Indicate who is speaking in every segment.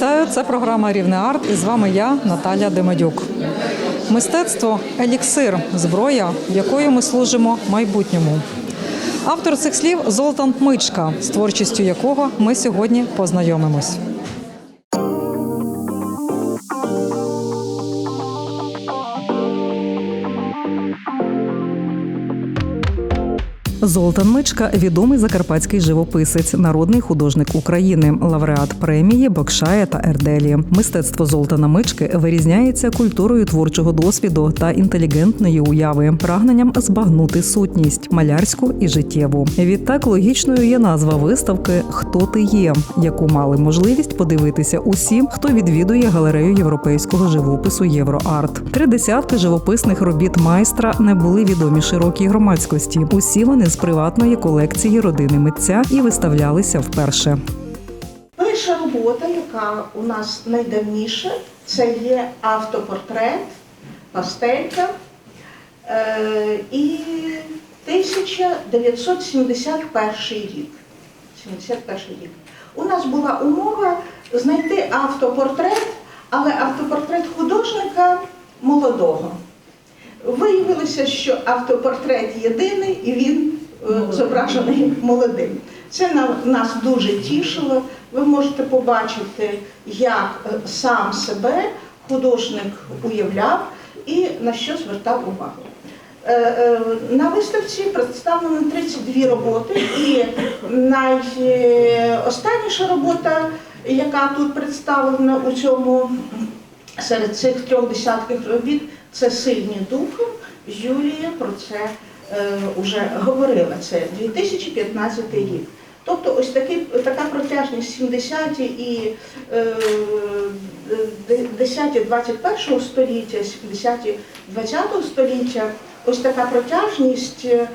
Speaker 1: Вітаю, це програма Рівне Арт і з вами я, Наталя Демадюк. Мистецтво еліксир, зброя, якою ми служимо майбутньому. Автор цих слів Золтан Мичка, з творчістю якого ми сьогодні познайомимось. Золтан Мичка відомий закарпатський живописець, народний художник України, лауреат премії Бокшая та Ерделі. Мистецтво Золтана Мички вирізняється культурою творчого досвіду та інтелігентної уяви, прагненням збагнути сутність малярську і життєву. Відтак логічною є назва виставки Хто ти є, яку мали можливість подивитися усі, хто відвідує галерею європейського живопису Євроарт. Три десятки живописних робіт майстра не були відомі широкій громадськості. Усі вони з приватної колекції родини митця і виставлялися вперше.
Speaker 2: Перша робота, яка у нас найдавніша, це є автопортрет, пастелька. Е, і 1971 рік. 71 рік. У нас була умова знайти автопортрет, але автопортрет художника молодого. Виявилося, що автопортрет єдиний і він зображений молодим. Це на- нас дуже тішило. Ви можете побачити, як е, сам себе художник уявляв і на що звертав увагу. Е, е, На виставці представлено 32 роботи, і найостанніша робота, яка тут представлена у цьому серед цих трьох десятків робіт, це сильні духом. Юлія про це вже говорила. Це 2015 рік. Тобто ось такий, така протяжність 70-ті і е, 10-ті 21 століття, 70-ті 20 століття, ось така протяжність е,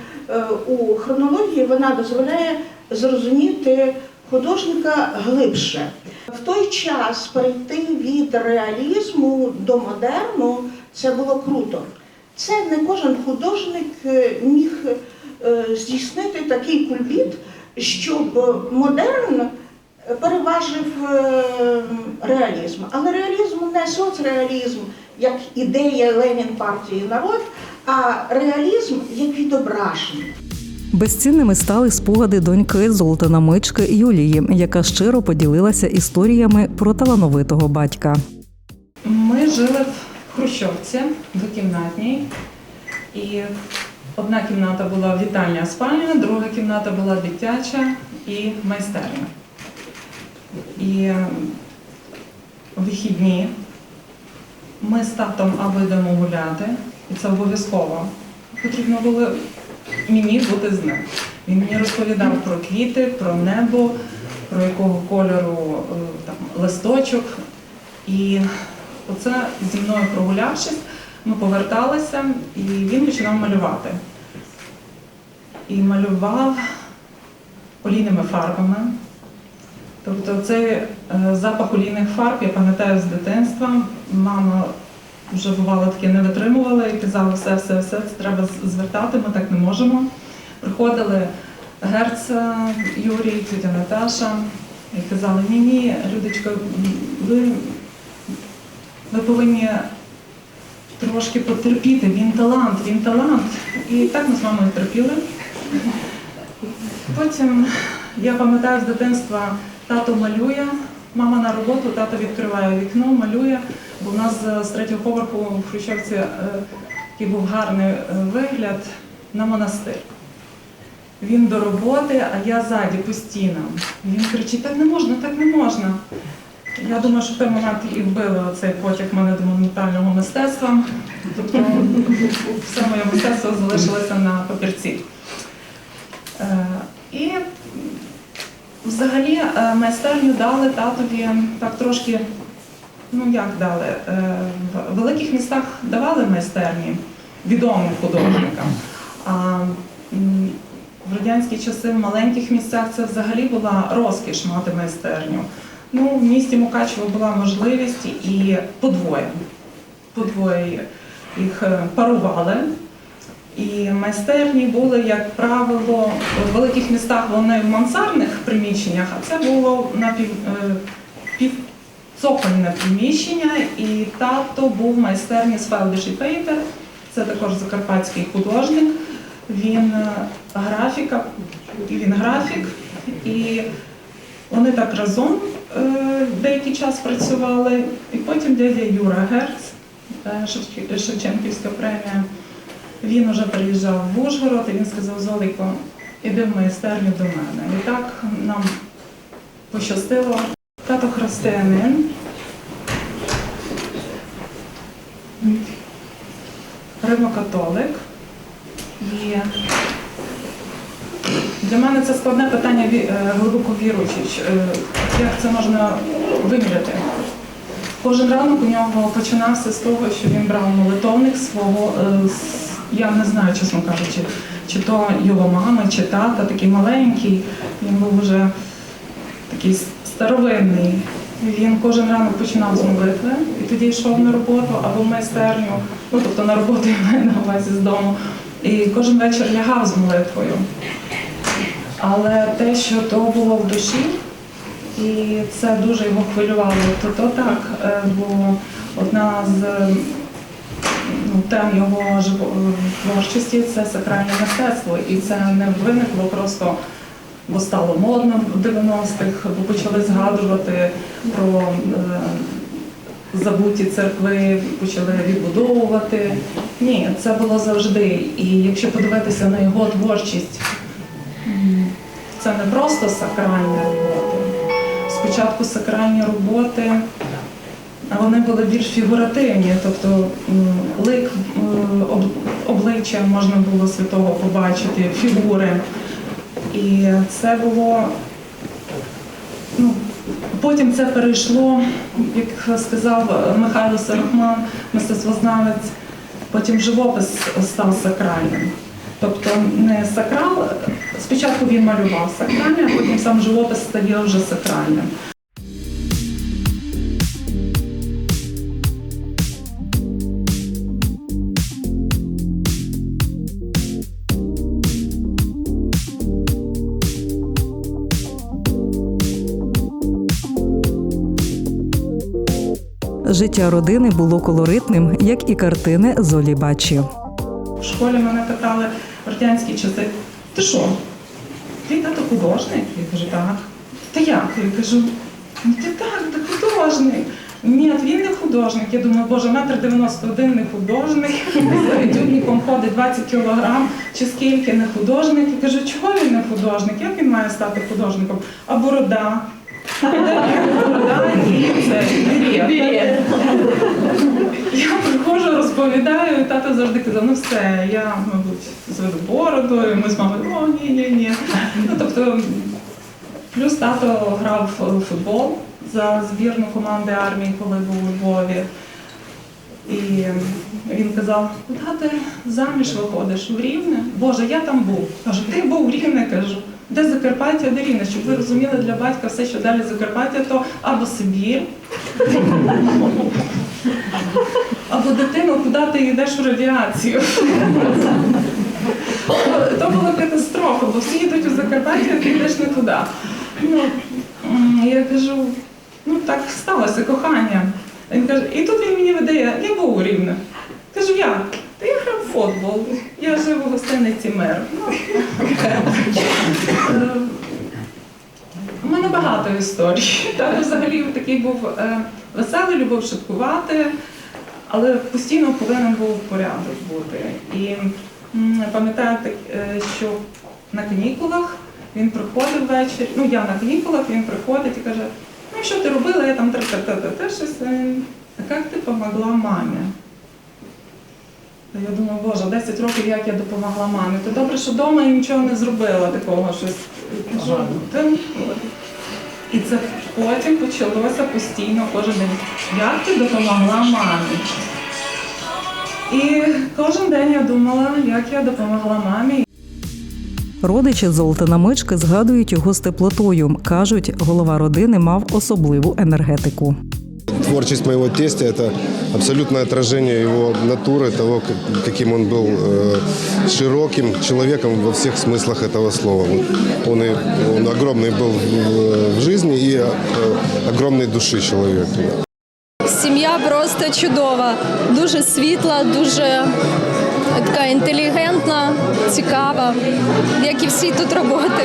Speaker 2: у хронології вона дозволяє зрозуміти художника глибше. В той час перейти від реалізму до модерну це було круто. Це не кожен художник е, міг е, здійснити такий кульбіт, щоб модерн переважив е, реалізм. Але реалізм не соцреалізм, як ідея Ленін партії народ, а реалізм як відображення.
Speaker 1: Безцінними стали спогади доньки Золтана Мички Юлії, яка щиро поділилася історіями про талановитого батька.
Speaker 3: Ми жили в Хрущовці двокімнатній, і одна кімната була вітальня спальня, друга кімната була дитяча і майстерня. І е, вихідні ми з татом або йдемо гуляти, і це обов'язково. Потрібно було мені бути з ним. Він мені розповідав про квіти, про небо, про якого кольору е, там, листочок. І оце зі мною прогулявшись, ми поверталися, і він починав малювати. І малював олійними фарбами. Тобто цей е, запах олійних фарб, я пам'ятаю з дитинства, мама вже бувало таке не витримувала і казала, все, все, все, це треба звертати, ми так не можемо. Приходили Герц е, Юрій, тітя Наташа, і казали, ні, ні, Людочка, ви, ви повинні трошки потерпіти, він талант, він талант. І так ми з мамою терпіли. Потім я пам'ятаю з дитинства, тато малює, мама на роботу, тато відкриває вікно, малює, бо в нас е, з третього поверху в Хрущовці е, такий був гарний е, вигляд на монастир. Він до роботи, а я ззаді постійно. Він кричить, так не можна, так не можна. Я думаю, що в той момент і вбили цей потяг мене до монументального мистецтва. Тобто все моє мистецтво залишилося на папірці. Е, І взагалі е, майстерню дали татові так трошки, ну як дали, е, в великих містах давали майстерні відомим художникам. А в радянські часи в маленьких місцях це взагалі була розкіш мати майстерню. Ну, в місті Мукачево була можливість і подвоє. Подвоє їх е, парували. І майстерні були, як правило, в великих містах вони в мансардних приміщеннях, а це було на пів, е, пів цокольне приміщення, і тато був майстерні з Фелдиш і Пейпер. Це також закарпатський художник. Він е, графіка, він графік, і вони так разом деякий час працювали. І потім дядя Юра Герц, е, Шевченківська премія. Він вже переїжджав в Ужгород, і він сказав: Золіко, іди в майстерню до мене. І так нам пощастило. Тато християнин. Римокатолик. І для мене це складне питання е, глибоко віруючи. Е, Як це можна виміряти? Кожен ранок у нього починався з того, що він брав молитовник свого, е, я не знаю, чесно кажучи, чи то його мами, чи тата, такий маленький, він був вже такий старовинний. Він кожен ранок починав з молитви і тоді йшов на роботу або в майстерню, ну тобто на роботу я маю на увазі з дому. І кожен вечір лягав з молитвою. Але те, що то було в душі, і це дуже його хвилювало, то то так, е, бо одна з ну, тем його творчості це сакральне мистецтво. І це не виникло просто, бо стало модно в 90-х, бо почали згадувати про е, забуті церкви, почали відбудовувати. Ні, це було завжди. І якщо подивитися на його творчість, це не просто сакральні роботи. Спочатку сакральні роботи, вони були більш фігуративні, тобто лик, обличчя можна було святого побачити, фігури. І це було. Ну, потім це перейшло, як сказав Михайло Сарахман, мистецтвознавець, потім живопис став сакральним. Тобто не сакрал, спочатку він малював сакральне, а потім сам живопис стає вже сакральним.
Speaker 1: Життя родини було колоритним, як і картини Золі Бачі.
Speaker 3: В школі мене питали радянські часи, ти що? Ти тато художник? Я кажу, так. Та як? Я кажу, ну ти так, ти художник. Ні, він не художник. Я думаю, боже, метр 91 не художник, з етюдником ходить 20 кілограм, чи скільки не художник. Я кажу, чого він не художник? Як він має стати художником? А борода? Я приходжу, розповідаю, тато завжди казав, ну все, я, мабуть, зведу бороду, ми з мамою, о, ні, ні, ні. Ну, тобто, плюс тато грав в футбол за збірну команди армії, коли був у Львові. І він казав, куди ти заміж виходиш? В Рівне? Боже, я там був. Кажу, ти був в Рівне, кажу. Де Закарпаття, де Рівне? Щоб ви розуміли для батька все, що далі Закарпаття, то або Сибір, або дитино, куди ти йдеш в радіацію. То була катастрофа, бо всі йдуть у Закарпаття, а ти йдеш не туди. Ну, я кажу, ну так сталося кохання. Він каже, і тут він мені видає, я був у Рівне. Кажу, як? Та я грав футбол, я жив у гостиниці мер. Ну. Е, у мене багато історій. Тато взагалі такий був е, веселий, любив шуткувати, але постійно повинен був порядок бути. І пам'ятаю, е, що на канікулах він приходив ввечері, ну я на канікулах, він приходить і каже, ну що ти робила, я там та-та-та-та, щось. е, А як ти допомогла мамі? Я думаю, боже, 10 років як я допомогла мамі. То добре, що вдома я нічого не зробила такого щось. «Та ну, от». І це потім почалося постійно кожен день. Як ти допомогла мамі? І кожен день я думала, як я допомогла мамі.
Speaker 1: Родичі Золтана Мички згадують його з теплотою. кажуть, голова родини мав особливу енергетику
Speaker 4: Творчесть моего тестя – это абсолютное отражение его натуры, того, как- каким он был э, широким человеком во всех смыслах этого слова. Он, он, и, он огромный был в, в жизни и э, огромной души человек.
Speaker 5: Сім'я просто чудова, дуже світла, дуже така інтелігентна, цікава, як і всі тут роботи.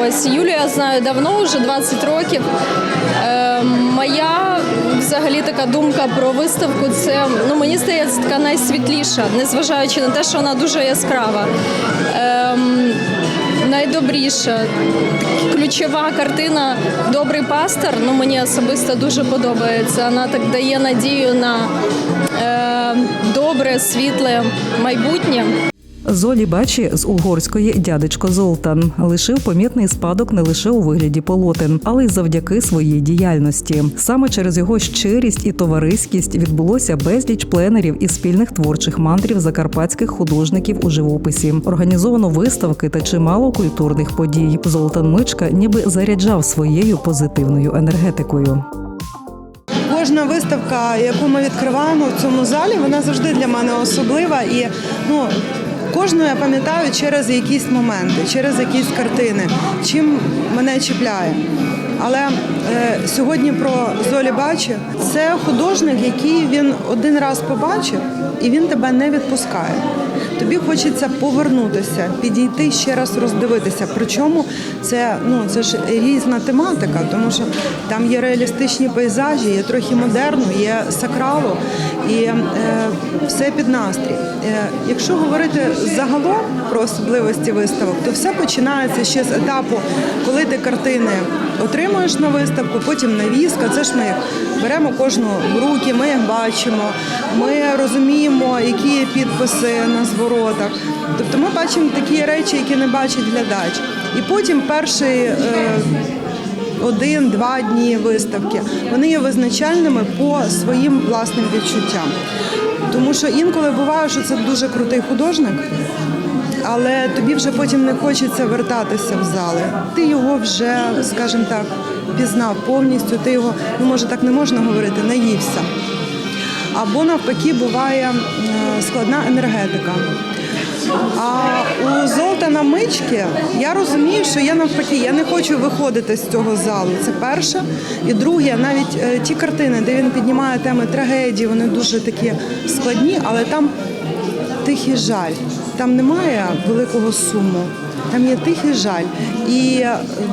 Speaker 5: Ось Юлію я знаю давно, вже 20 років. Е, моя взагалі така думка про виставку це ну мені здається така найсвітліша, незважаючи на те, що вона дуже яскрава. Ем, найдобріша. Ключова картина Добрий пастор. Ну мені особисто дуже подобається. Вона так дає надію на е, добре, світле майбутнє.
Speaker 1: Золі Бачі з угорської дядечко Золтан лишив помітний спадок не лише у вигляді полотен, але й завдяки своїй діяльності. Саме через його щирість і товариськість відбулося безліч пленерів і спільних творчих мандрів закарпатських художників у живописі. Організовано виставки та чимало культурних подій. Золтан Мичка ніби заряджав своєю позитивною енергетикою.
Speaker 6: Кожна виставка, яку ми відкриваємо в цьому залі, вона завжди для мене особлива. І ну, кожну я пам'ятаю через якісь моменти, через якісь картини, чим мене чіпляє. Але е, сьогодні про Золі Бачі це художник, який він один раз побачив, і він тебе не відпускає. Тобі хочеться повернутися, підійти ще раз роздивитися. Причому це ну це ж різна тематика, тому що там є реалістичні пейзажі, є трохи модерну, є сакралу і е, все під настрій. Е, якщо говорити загалом про особливості виставок, то все починається ще з етапу, коли ти картини отримуєш на виставку, потім навіска. Це ж ми беремо кожну в руки, ми їх бачимо, ми розуміємо, які підписи на зворотах. Тобто ми бачимо такі речі, які не бачить глядач. І потім перший. Один-два дні виставки вони є визначальними по своїм власним відчуттям. Тому що інколи буває, що це дуже крутий художник, але тобі вже потім не хочеться вертатися в зали. Ти його вже, скажімо так, пізнав повністю. Ти його, ну може так не можна говорити, наївся. Або навпаки буває е, складна енергетика. А у Золтана Мички я розумію, що я навпаки, я не хочу виходити з цього залу. Це перше. І друге, навіть е, ті картини, де він піднімає теми трагедії, вони дуже такі складні, але там тихий жаль. Там немає великого суму. Там є тихий жаль і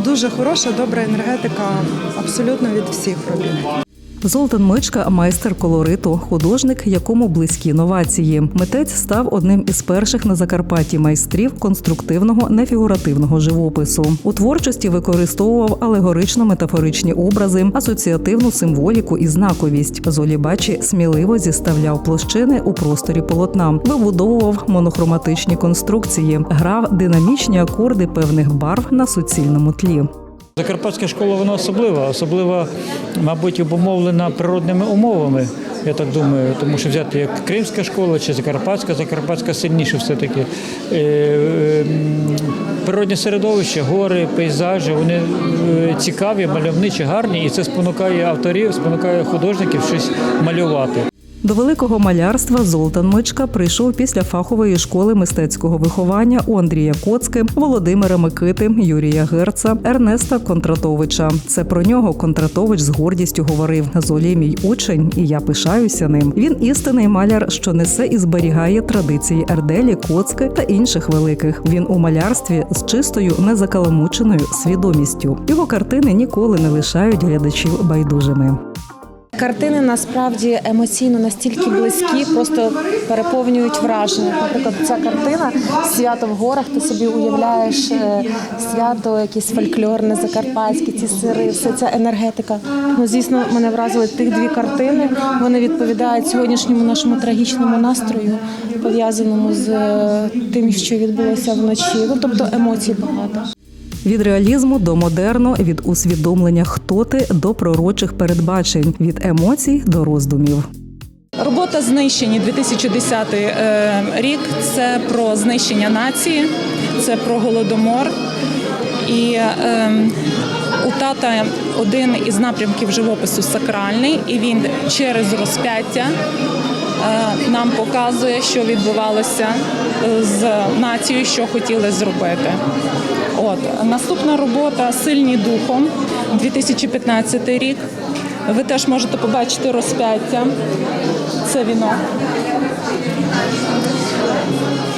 Speaker 6: дуже хороша, добра енергетика абсолютно від всіх робіт.
Speaker 1: Золтан Мичка майстер колориту, художник, якому близькі новації. Митець став одним із перших на Закарпатті майстрів конструктивного нефігуративного живопису. У творчості використовував алегорично-метафоричні образи, асоціативну символіку і знаковість. Золі бачі сміливо зіставляв площини у просторі полотна, вибудовував монохроматичні конструкції, грав динамічні акорди певних барв на суцільному тлі.
Speaker 7: Закарпатська школа вона особлива, особлива, мабуть, обумовлена природними умовами. Я так думаю, тому що взяти як Кримська школа чи Закарпатська, Закарпатська сильніше все-таки. Е, Природне середовище, гори, пейзажі, вони е, цікаві, мальовничі, гарні, і це спонукає авторів, спонукає художників щось малювати.
Speaker 1: До великого малярства Золтан Мичка прийшов після фахової школи мистецького виховання у Андрія Коцки, Володимира Микити, Юрія Герца, Ернеста Контратовича. Це про нього Контратович з гордістю говорив: Золі мій учень, і я пишаюся ним. Він істинний маляр, що несе і зберігає традиції Ерделі, Коцки та інших великих. Він у малярстві з чистою, незакаламученою свідомістю. Його картини ніколи не лишають глядачів байдужими.
Speaker 8: Картини насправді емоційно настільки близькі, просто переповнюють враження. Наприклад, ця картина Свято в горах. Ти собі уявляєш е, свято, якесь фольклорне, закарпатське, ці сири, все ця енергетика. Ну, звісно, мене вразили тих дві картини. Вони відповідають сьогоднішньому нашому трагічному настрою, пов'язаному з е, тим, що відбулося вночі. Ну тобто емоцій багато.
Speaker 1: Від реалізму до модерну, від усвідомлення хто ти до пророчих передбачень, від емоцій до роздумів.
Speaker 3: Робота знищені 2010 е, рік. Це про знищення нації, це про голодомор. І е, у тата один із напрямків живопису сакральний, і він через розп'яття е, нам показує, що відбувалося е, з нацією, що хотіли зробити. От наступна робота Сильні духом 2015 рік. Ви теж можете побачити розп'яття. Це вінок.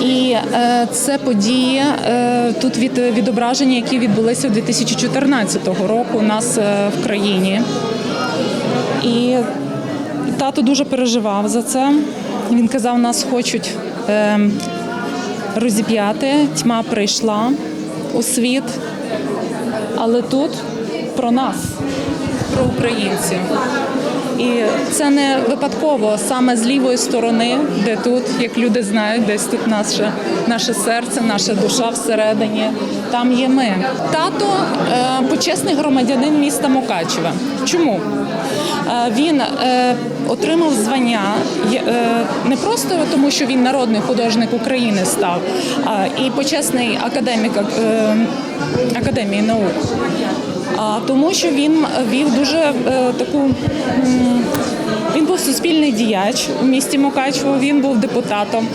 Speaker 3: І е, це події е, тут від відображення, які відбулися 2014 року у нас е, в країні. І тато дуже переживав за це. Він казав, нас хочуть е, розіп'яти. Тьма прийшла у світ, але тут про нас, про українців. І це не випадково саме з лівої сторони, де тут, як люди знають, десь тут наше, наше серце, наша душа всередині. Там є ми. Тато е, почесний громадянин міста Мукачева. Чому? Е, Він е, отримав звання не просто тому, що він народний художник України став, і почесний академік Академії наук. Тому, що він вів дуже е, таку. Він був суспільний діяч у місті Мукачево, він був депутатом,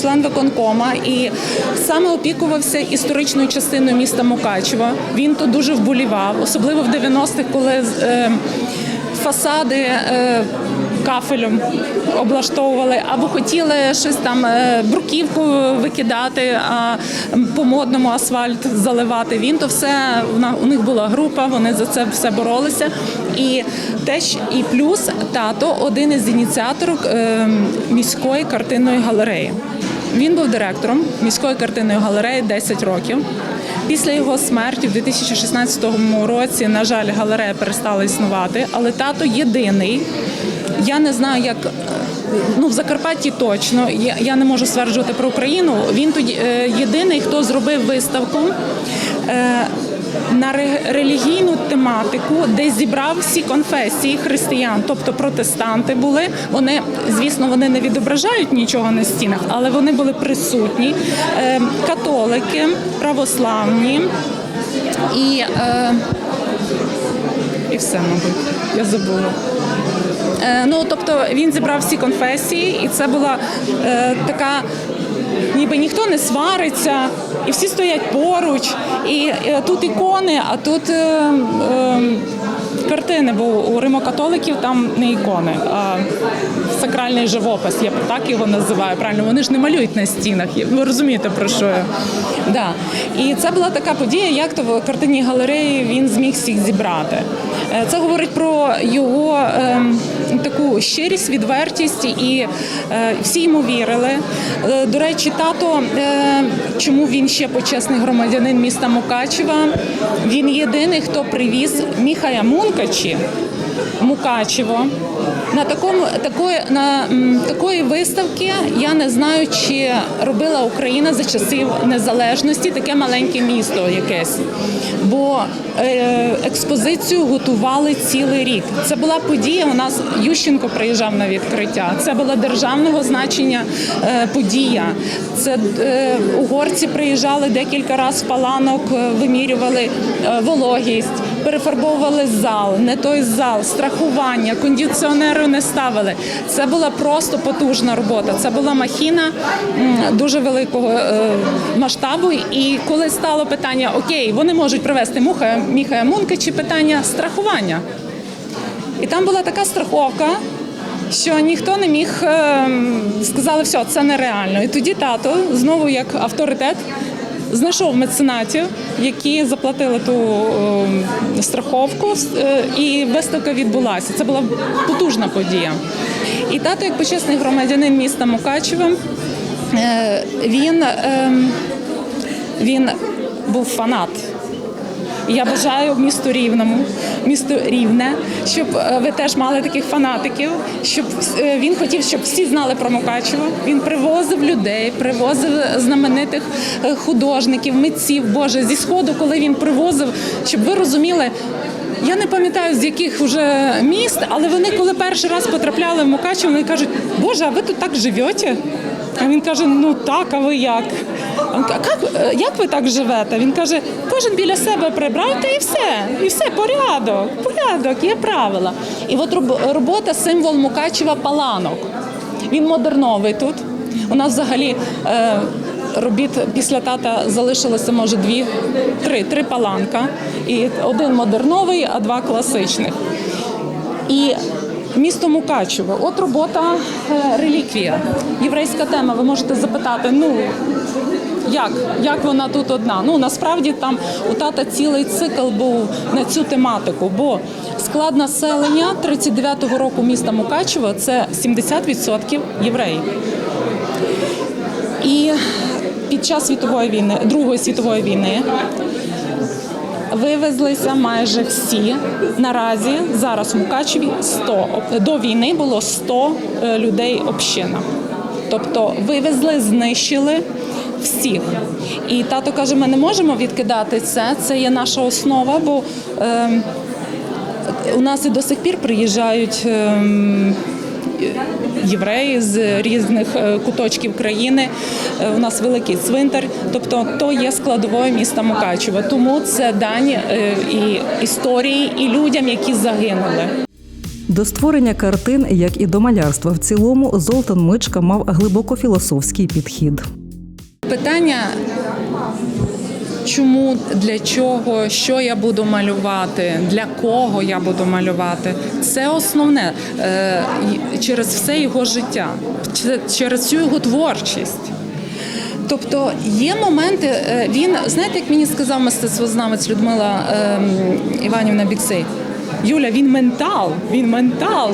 Speaker 3: член виконкома і саме опікувався історичною частиною міста Мукачева. Він тут дуже вболівав, особливо в 90-х, коли е, фасади. Кафелем облаштовували або хотіли щось там е, бруківку викидати, а по модному асфальт заливати. Він то все у них була група, вони за це все боролися. І теж і плюс тато один із ініціаторів е, міської картинної галереї. Він був директором міської картинної галереї 10 років. Після його смерті в 2016 році, на жаль, галерея перестала існувати, але тато єдиний. Я не знаю, як ну в Закарпатті точно. Я, я не можу стверджувати про Україну. Він тоді е, єдиний, хто зробив виставку. Е, на ре- релігійну тематику, де зібрав всі конфесії християн, тобто протестанти були. Вони, звісно, вони не відображають нічого на стінах, але вони були присутні. Е, Католики, православні і, і все, мабуть, я забула. Е, Ну, тобто він зібрав всі конфесії, і це була е, така, ніби ніхто не свариться, і всі стоять поруч. І е, тут ікони, а тут е, е, картини, бо у римокатоликів там не ікони, а сакральний живопис. Я так його називаю. Правильно, вони ж не малюють на стінах. Ви розумієте про що я? Да. І це була така подія, як то в картинній галереї він зміг всіх зібрати. Е, Це говорить про його ем, таку щирість, відвертість, і е, всі йому вірили. Е, До речі, тато, е, чому він ще почесний громадянин міста Мукачева? Він єдиний, хто привіз Міхая Мункачі. Мукачево. На такому такої на такої виставки я не знаю, чи робила Україна за часів незалежності таке маленьке місто якесь. Бо е, експозицію готували цілий рік. Це була подія. У нас Ющенко приїжджав на відкриття. Це була державного значення е, подія. Це е, угорці приїжджали декілька разів в паланок, вимірювали вологість, перефарбовували зал, не той зал, страхування, кондиціонери не ставили. Це була просто потужна робота. Це була махіна дуже великого масштабу. І коли стало питання, окей, вони можуть привезти Муха Міхая Мункачі, питання страхування. І там була така страховка, що ніхто не міг ем, сказали, все, це нереально. І тоді тато знову як авторитет. Знайшов меценатів, які заплатили ту ем, страховку, е, і виставка відбулася. Це була потужна подія. І тато, як почесний громадянин міста Мукачева, е, він, ем, він був фанат я бажаю місту рівному, місту рівне, щоб е, ви теж мали таких фанатиків. Щоб е, він хотів, щоб всі знали про Мукачево. Він привозив людей, привозив знаменитих е, художників, митців. Боже, зі сходу, коли він привозив, щоб ви розуміли. Я не пам'ятаю з яких вже міст, але вони, коли перший раз потрапляли в Мукачево, вони кажуть, Боже, а ви тут так живете? А він каже: Ну так, а ви як? «Як, як ви так живете? Він каже, кожен біля себе прибрав, та і все, і все, порядок, порядок, є правила. І от роб- робота символ Мукачева паланок. Він модерновий тут. У нас взагалі е, робіт після тата залишилося, може, дві, три, три паланка. І один модерновий, а два класичних. І місто Мукачево. От робота е, реліквія. Єврейська тема. Ви можете запитати, ну як? Як вона тут одна? Ну насправді там у тата цілий цикл був на цю тематику, бо склад населення 39-го року міста Мукачево це 70% євреїв. І під час світової війни, Другої світової війни, вивезлися майже всі. Наразі зараз в Мукачеві 100. До війни було 100 е, людей община. Тобто вивезли, знищили всіх. І тато каже: ми не можемо відкидати це. Це є наша основа, бо е, у нас і до сих пір приїжджають. ем, Євреї з різних е, куточків країни. Е, У нас великий цвинтар, тобто то є складовою міста Мукачева. Тому це дані е, і історії, і людям, які загинули.
Speaker 1: До створення картин, як і до малярства в цілому, Золтан Мичка мав глибоко філософський підхід.
Speaker 3: Питання, чому, для чого, що я буду малювати, для кого я буду малювати, це основне е, через все його життя, через всю його творчість. Тобто є моменти, е, він, знаєте, як мені сказав мистецтвознавець Людмила ем, Іванівна Біксей, Юля, він ментал, він ментал.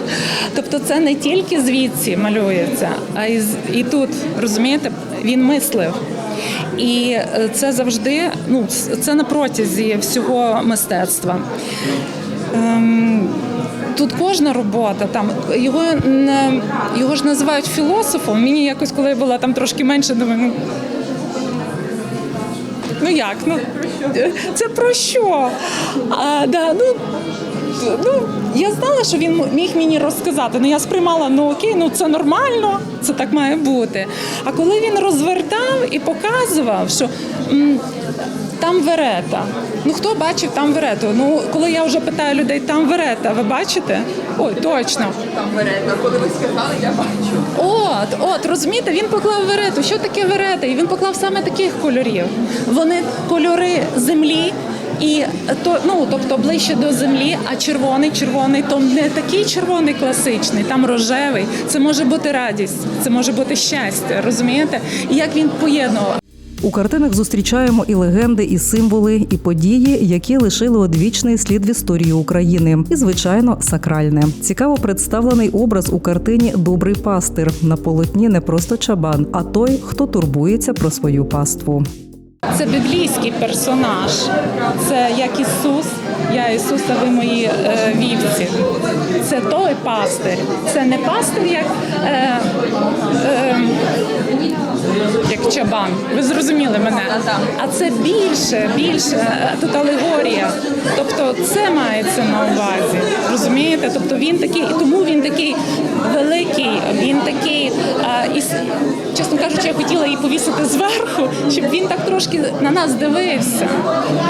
Speaker 3: Тобто це не тільки звідси малюється, а і, і тут, розумієте, він мислив. І е, це завжди, ну, це на протязі всього мистецтва. Ем, Тут кожна робота, там його його ж називають філософом. Мені якось, коли я була там трошки менше, думаю, ну Ну як? Ну це про що? А, да, ну, ну, я знала, що він міг мені розказати. Ну я сприймала, ну окей, ну це нормально, це так має бути. А коли він розвертав і показував, що там верета. Ну хто бачив там верету? Ну коли я вже питаю людей, там верета, ви бачите? Ой, точно.
Speaker 9: Там верета. Коли ви сказали, я бачу.
Speaker 3: От, от, розумієте, він поклав верету. Що таке верета? І він поклав саме таких кольорів. Вони кольори землі. І то, ну, тобто ближче до землі, а червоний, червоний, то не такий червоний класичний, там рожевий. Це може бути радість, це може бути щастя, розумієте? І як він поєднував.
Speaker 1: У картинах зустрічаємо і легенди, і символи, і події, які лишили одвічний слід в історії України, і звичайно, сакральне. Цікаво представлений образ у картині Добрий пастир на полотні не просто чабан, а той, хто турбується про свою паству.
Speaker 3: Це біблійський персонаж. Це як Ісус. Я Ісус, а ви мої е, вівці. Це той пастир. Це не пастир, як, е, е, як чабан. Ви зрозуміли мене. А це більше, більше е, тут алегорія. Тобто це мається на увазі. Розумієте? Тобто він такий, і тому він такий великий, він такий. е, і, чесно кажучи, я хотіла її повісити зверху, щоб він так трошки на нас дивився.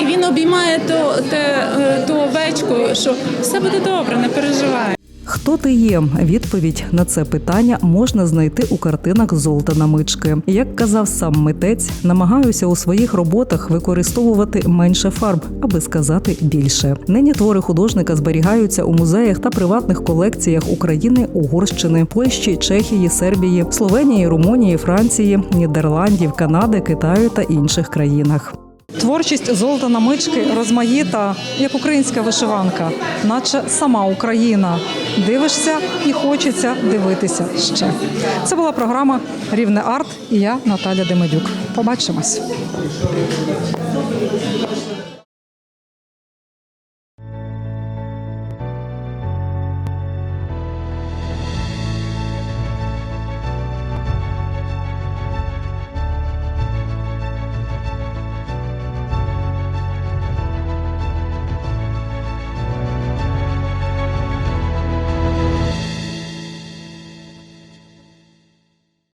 Speaker 3: І він обіймає ту, те, е, ту овечку, що все буде добре, не переживай.
Speaker 1: Хто ти є? Відповідь на це питання можна знайти у картинах Золтана Мички. Як казав сам митець, намагаюся у своїх роботах використовувати менше фарб, аби сказати більше. Нині твори художника зберігаються у музеях та приватних колекціях України, Угорщини, Польщі, Чехії, Сербії, Словенії, Румунії, Франції, Нідерландів, Канади, Китаю та інших країнах. Творчість Золтана Мички розмаїта, як українська вишиванка, наче сама Україна. Дивишся і хочеться дивитися ще. Це була програма Рівне арт і я Наталя Демедюк. Побачимось.